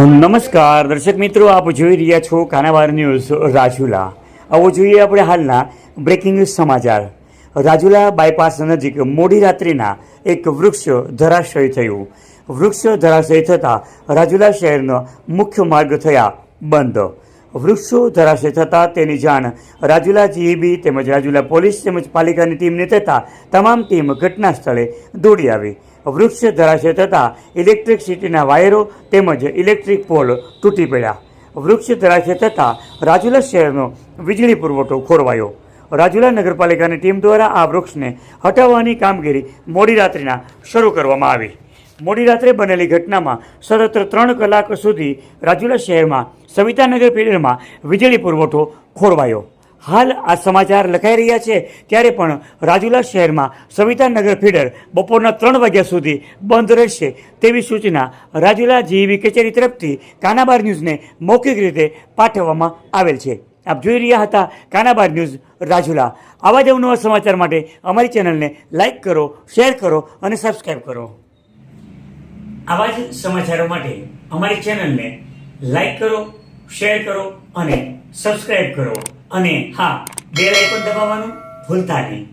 નમસ્કાર. દર્શક મિત્રો, આપ જોઈ રહ્યા છો કાનાવાર ન્યૂઝ રાજુલા. આવો જોઈએ આપણે હાલના બ્રેકિંગ સમાચાર. રાજુલા બાયપાસ નજીક મોડી રાત્રિના એક વૃક્ષ ધરાશય થયું. વૃક્ષ ધરાશય થતાં રાજુલા શહેરનો મુખ્ય માર્ગ થયા બંધ. વૃક્ષો ધરાશય થતાં તેની જાણ રાજુલા જીઈબી તેમજ રાજુલા પોલીસ તેમજ પાલિકાની ટીમને થતાં તમામ ટીમ ઘટના સ્થળે દોડી આવી. વૃક્ષ ધરાશે થતાં ઇલેક્ટ્રિસિટીના વાયરો તેમજ ઇલેક્ટ્રિક પોલ તૂટી પડ્યા. વૃક્ષ ધરાશે થતાં રાજુલા શહેરનો વીજળી પુરવઠો ખોરવાયો. રાજુલા નગરપાલિકાની ટીમ દ્વારા આ વૃક્ષને હટાવવાની કામગીરી મોડી રાત્રિના શરૂ કરવામાં આવી. મોડી રાત્રે બનેલી ઘટનામાં સતત ત્રણ કલાક સુધી રાજુલા શહેરમાં સવિતાનગર પીરિયડમાં વીજળી પુરવઠો ખોરવાયો. હાલ આ સમાચાર લખાઈ રહ્યા છે ત્યારે પણ રાજુલા શહેરમાં સવિતાનગર ફીડર બપોરના ત્રણ વાગ્યા સુધી બંધ રહેશે તેવી સૂચના રાજુલા જીઈબી કચેરી તરફથી કાનાબાર ન્યૂઝને મૌખિક રીતે પાઠવવામાં આવેલ છે. આપ જોઈ રહ્યા હતા કાનાબાર ન્યૂઝ રાજુલા. આવા જ અવનવા સમાચાર માટે અમારી ચેનલને લાઇક કરો, શેર કરો અને સબસ્ક્રાઈબ કરો. આવા જ સમાચારો માટે અમારી ચેનલને લાઇક કરો, શેર કરો અને સબસ્ક્રાઈબ કરો. અને હા બેલ પણ દબાવવાનું ભૂલતા નહીં.